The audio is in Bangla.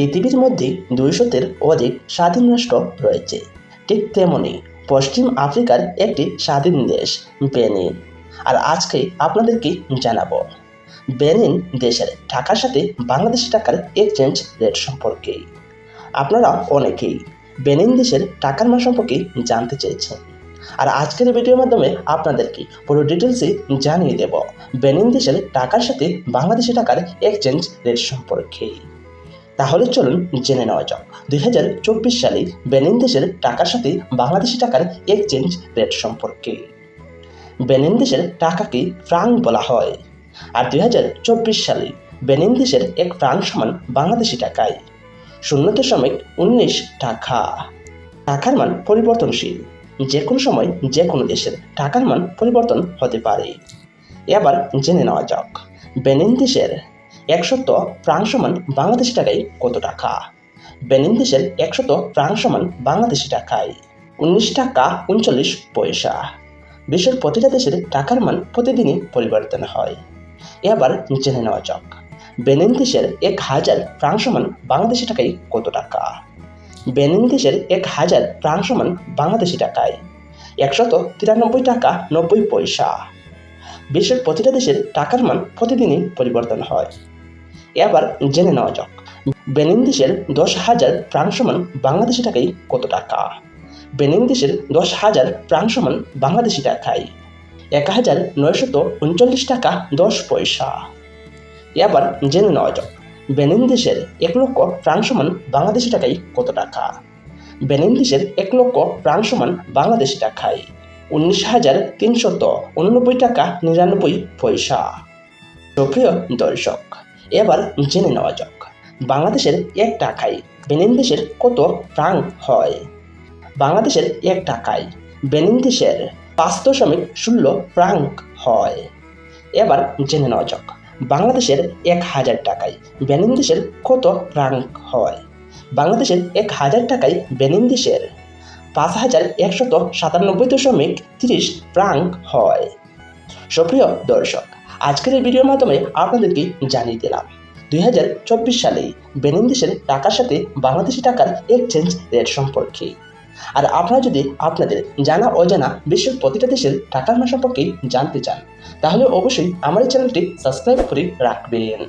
পৃথিবীর মধ্যে দুইশোতের অধিক স্বাধীন রাষ্ট্র রয়েছে। ঠিক তেমনি পশ্চিম আফ্রিকার একটি স্বাধীন দেশ, বেনিন। আর আজকে আপনাদেরকে জানাব, বেনিন দেশের টাকার সাথে বাংলাদেশি টাকার এক্সচেঞ্জ রেট সম্পর্কে। আপনারা অনেকেই বেনিন দেশের টাকার মান সম্পর্কে জানতে চেয়েছেন। আর আজকের ভিডিওর মাধ্যমে আপনাদেরকে পুরো ডিটেলসে জানিয়ে দেব, বেনিন দেশের টাকার সাথে বাংলাদেশি টাকার এক্সচেঞ্জ রেট সম্পর্কে। তাহলে চলুন জেনে নেওয়া যাক। দুই হাজার চব্বিশ সালে বেনিন দেশের টাকার সাথে বাংলাদেশি টাকার এক্সচেঞ্জ রেট সম্পর্কে। বেনিন দেশের টাকাকে ফ্রাং বলা হয়। আর দুই হাজার চব্বিশ সালে বেনিন দেশের এক ফ্রাং সমান বাংলাদেশি টাকায়। শূন্য দশমিক উনিশ টাকা। টাকার মান পরিবর্তনশীল। যে কোনো সময় যে কোনো দেশের টাকার মান পরিবর্তন হতে পারে। এবার জেনে নেওয়া যাক। বেনিন দেশের একশত ফ্রাং সমান বাংলাদেশি টাকায় কত টাকা? বেনিন দেশের একশত ফ্রাং সমান বাংলাদেশি টাকায় উনিশ টাকা উনচল্লিশ পয়সা। বিশ্বের প্রতিটা দেশের টাকার মান প্রতিদিনই পরিবর্তন হয়। এবার জেনে নেওয়া যাক, বেনিন দেশের এক হাজার ফ্রাং সমান বাংলাদেশি টাকায় কত টাকা? বেনিন দেশের এক হাজার প্রাণ সমান বাংলাদেশি টাকায় একশত তিরানব্বই টাকা নব্বই পয়সা। বিশ্বের প্রতিটা দেশের টাকার মান প্রতিদিনই পরিবর্তন হয়। এবার জেনে নেওয়া যাক। বেনিন দেশের দশ হাজার প্রাণ সমান বাংলাদেশি টাকাই কত টাকা? বেনিন দেশের দশ হাজার প্রাণ সমান বাংলাদেশি টাকায় এক হাজার নয়শত উনচল্লিশ টাকা দশ পয়সা। এবার জেনে নেওয়া যাক, বেনিন দেশের এক লক্ষ প্রাণ সমান বাংলাদেশি টাকাই কত টাকা? বেনিন দেশের এক লক্ষ প্রাণ সমান বাংলাদেশি টাকায় উনিশ হাজার তিনশত উননব্বই টাকা নিরানব্বই পয়সা। সুপ্রিয় দর্শক এবার জেনে নেওয়া যাক। বাংলাদেশের এক টাকায় বেনিন দেশের কত প্রাণ হয়? বাংলাদেশের এক টাকায় বেনিন দেশের পাঁচ দশমিক ষোলো ফ্রাঙ্ক হয়। এবার জেনে নেওয়া যাক, বাংলাদেশের এক হাজার টাকায় বেনিন দেশের কত ফ্রাঙ্ক হয়? বাংলাদেশের এক হাজার টাকায় বেনিন দেশের পাঁচ হাজার একশত সাতানব্বই দশমিক তিরিশ ফ্রাঙ্ক হয়। সুপ্রিয় দর্শক আজকের এই ভিডিওর মাধ্যমে আপনাদেরকে জানিয়ে দিলাম। দুই হাজার চব্বিশ সালে বেনিন দেশের টাকার সাথে বাংলাদেশি টাকার এক্সচেঞ্জ রেট সম্পর্কে। আর আপনারা যদি আপনাদের জানা অজানা বিশ্বের প্রতিটা দেশের টাকার সম্পর্কে জানতে চান, তাহলে অবশ্যই আমার এই চ্যানেলটি সাবস্ক্রাইব করে রাখবেন।